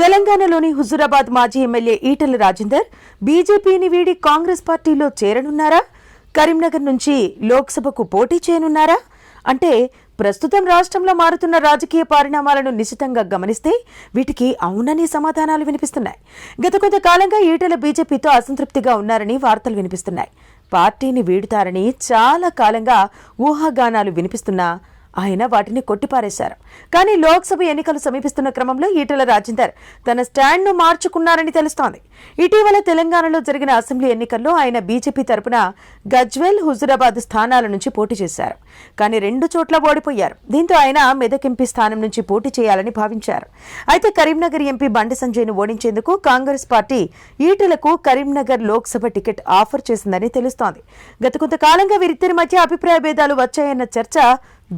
తెలంగాణలోని హుజురాబాద్ మాజీ ఎమ్మెల్యే ఈటెల రాజేందర్ బీజేపీని వీడి కాంగ్రెస్ పార్టీలో చేరనున్నారా? కరీంనగర్ నుంచి లోక్సభకు పోటీ చేయనున్నారా? అంటే ప్రస్తుతం రాష్ట్రంలో మారుతున్న రాజకీయ పరిణామాలను నిశితంగా గమనిస్తే వీటికి అవునని సమాధానాలు వినిపిస్తున్నాయి. గత కొంతకాలంగా ఈటెల బీజేపీతో అసంతృప్తిగా ఉన్నారని వార్తలు వినిపిస్తున్నాయి. పార్టీని వీడుతారని చాలా కాలంగా ఊహాగానాలు వినిపిస్తున్నా ఆయన వాటిని కొట్టిపారేశారు. కానీ లోక్సభ ఎన్నికలు సమీపిస్తున్న క్రమంలో ఈటెల రాజేందర్ తన స్టాండ్ను మార్చుకున్నారని తెలుస్తోంది. ఇటీవల తెలంగాణలో జరిగిన అసెంబ్లీ ఎన్నికల్లో ఆయన బీజేపీ తరపున గజ్వెల్ హుజురాబాద్ స్థానాల నుంచి పోటీ చేశారు. కానీ రెండు చోట్ల ఓడిపోయారు. దీంతో ఆయన మెదక్ ఎంపీ స్థానం నుంచి పోటీ చేయాలని భావించారు. అయితే కరీంనగర్ ఎంపీ బండి సంజయ్ను ఓడించేందుకు కాంగ్రెస్ పార్టీ ఈటెలకు కరీంనగర్ లోక్సభ టికెట్ ఆఫర్ చేసిందని తెలుస్తోంది. గత కొంతకాలంగా వీరిద్దరి మధ్య అభిప్రాయ భేదాలు వచ్చాయన్న చర్చ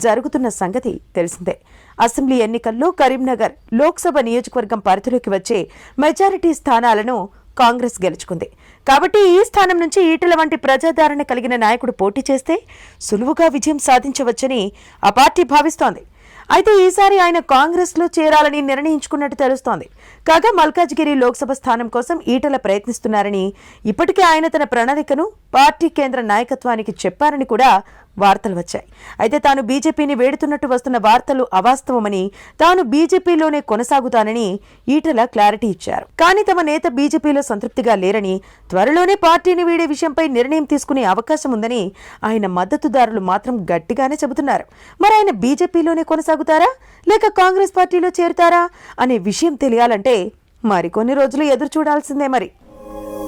జరుగుతున్న సంగతి తెలిసిందే. అసెంబ్లీ ఎన్నికల్లో కరీంనగర్ లోక్సభ నియోజకవర్గం పరిధిలోకి వచ్చే మెజారిటీ స్థానాలను కాంగ్రెస్ గెలుచుకుంది. కాబట్టి ఈ స్థానం నుంచి ఈటల వంటి ప్రజాదరణ కలిగిన నాయకుడు పోటీ చేస్తే సులువుగా విజయం సాధించవచ్చని ఆ పార్టీ భావిస్తోంది. అయితే ఈసారి ఆయన కాంగ్రెస్లో చేరాలని నిర్ణయించుకున్నట్టు తెలుస్తోంది. కాగా మల్కాజ్గిరి లోక్సభ స్థానం కోసం ఈటల ప్రయత్నిస్తున్నారని ఇప్పటికే ఆయన తన ప్రణాళికను పార్టీ కేంద్ర నాయకత్వానికి చెప్పారని కూడా వార్తలు వచ్చాయి. అయితే తాను బీజేపీని వేడుతున్నట్టు వస్తున్న వార్తలు అవాస్తవమని తాను బీజేపీలోనే కొనసాగుతానని ఈటల క్లారిటీ ఇచ్చారు. కానీ తమ నేత బీజేపీలో సంతృప్తిగా లేరని త్వరలోనే పార్టీని వీడే విషయంపై నిర్ణయం తీసుకునే అవకాశం ఉందని ఆయన మద్దతుదారులు మాత్రం గట్టిగానే చెబుతున్నారు. మరి ఆయన బీజేపీలోనే కొనసాగుతారా? లేక కాంగ్రెస్ పార్టీలో చేరుతారా? అనే విషయం తెలియాలంటే మరికొన్ని రోజులు ఎదురు చూడాల్సిందే మరి.